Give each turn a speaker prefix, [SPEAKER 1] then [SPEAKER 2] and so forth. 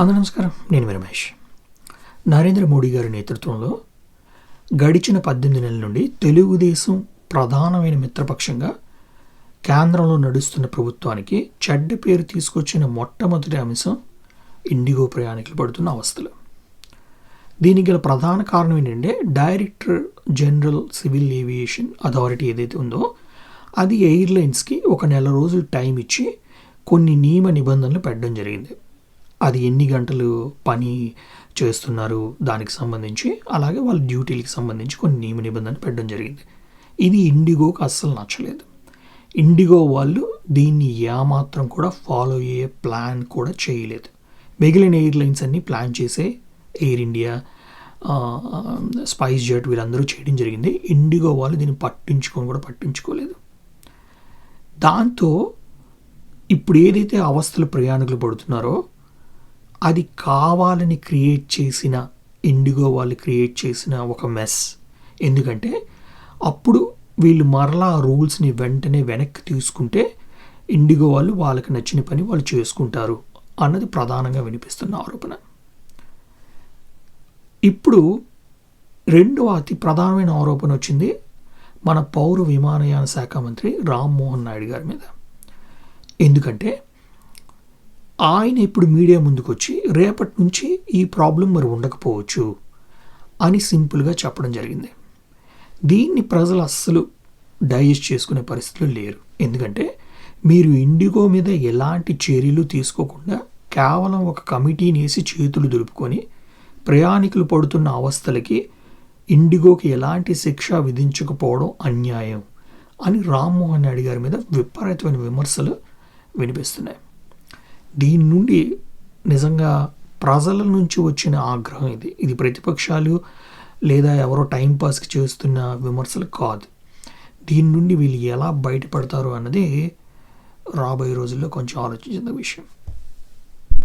[SPEAKER 1] అందరూ నమస్కారం. నేను రమేష్. నరేంద్ర మోడీ గారి నేతృత్వంలో గడిచిన పద్దెనిమిది నెలల నుండి తెలుగుదేశం ప్రధానమైన మిత్రపక్షంగా కేంద్రంలో నడుస్తున్న ప్రభుత్వానికి చెడ్డ పేరు తీసుకొచ్చిన మొట్టమొదటి అంశం ఇండిగో ప్రయాణికులు పడుతున్న అవస్థలు. దీనికి గల ప్రధాన కారణం ఏంటంటే director general civil aviation authority ఏదైతే ఉందో అది ఎయిర్లైన్స్కి ఒక నెల రోజులు టైం ఇచ్చి కొన్ని నియమ నిబంధనలు పెట్టడం జరిగింది. అది ఎన్ని గంటలు పని చేస్తున్నారు దానికి సంబంధించి అలాగే వాళ్ళ డ్యూటీలకు సంబంధించి కొన్ని నియమ నిబంధనలు పెట్టడం జరిగింది. ఇది ఇండిగోకి అస్సలు నచ్చలేదు. ఇండిగో వాళ్ళు దీన్ని ఏమాత్రం కూడా ఫాలో అయ్యే ప్లాన్ కూడా చేయలేదు. మిగిలిన ఎయిర్లైన్స్ అన్నీ ప్లాన్ చేసే ఎయిర్ ఇండియా స్పైస్ జెట్ వీళ్ళందరూ చేయడం జరిగింది. ఇండిగో వాళ్ళు దీన్ని పట్టించుకొని కూడా పట్టించుకోలేదు. దాంతో ఇప్పుడు ఏదైతే అవస్థలు ప్రయాణికులు పడుతున్నారో అది కావాలని క్రియేట్ చేసిన ఇండిగో వాళ్ళు క్రియేట్ చేసిన ఒక మెస్ ఎందుకంటే అప్పుడు వీళ్ళు మరలా ఆ రూల్స్ని వెంటనే వెనక్కి తీసుకుంటే ఇండిగో వాళ్ళు వాళ్ళకి నచ్చిన పని వాళ్ళు చేసుకుంటారు అన్నది ప్రధానంగా వినిపిస్తున్న ఆరోపణ. ఇప్పుడు రెండవ అతి ప్రధానమైన ఆరోపణ వచ్చింది మన పౌర విమానయాన శాఖ మంత్రి రామ్మోహన్ నాయుడు గారి మీద. ఎందుకంటే ఆయన ఇప్పుడు మీడియా ముందుకు వచ్చి రేపటి నుంచి ఈ ప్రాబ్లం మరి ఉండకపోవచ్చు అని సింపుల్గా చెప్పడం జరిగింది. దీన్ని ప్రజలు అస్సలు డైజెస్ట్ చేసుకునే పరిస్థితులు లేరు. ఎందుకంటే మీరు ఇండిగో మీద ఎలాంటి చర్యలు తీసుకోకుండా కేవలం ఒక కమిటీని వేసి చేతులు దులుపుకొని ప్రయాణికులు పడుతున్న అవస్థలకి ఇండిగోకి ఎలాంటి శిక్ష విధించకపోవడం అన్యాయం అని రామ్మోహన్ నాయుడు గారి మీద విపరీతమైన విమర్శలు వినిపిస్తున్నాయి. దీని నుండి నిజంగా ప్రజల నుంచి వచ్చిన ఆగ్రహం ఇది. ఇది ప్రతిపక్షాలు లేదా ఎవరో టైంపాస్కి చేస్తున్న విమర్శలు కాదు. దీని నుండి వీళ్ళు ఎలా బయటపడతారు అన్నది రాబోయే రోజుల్లో కొంచెం ఆలోచించిన విషయం.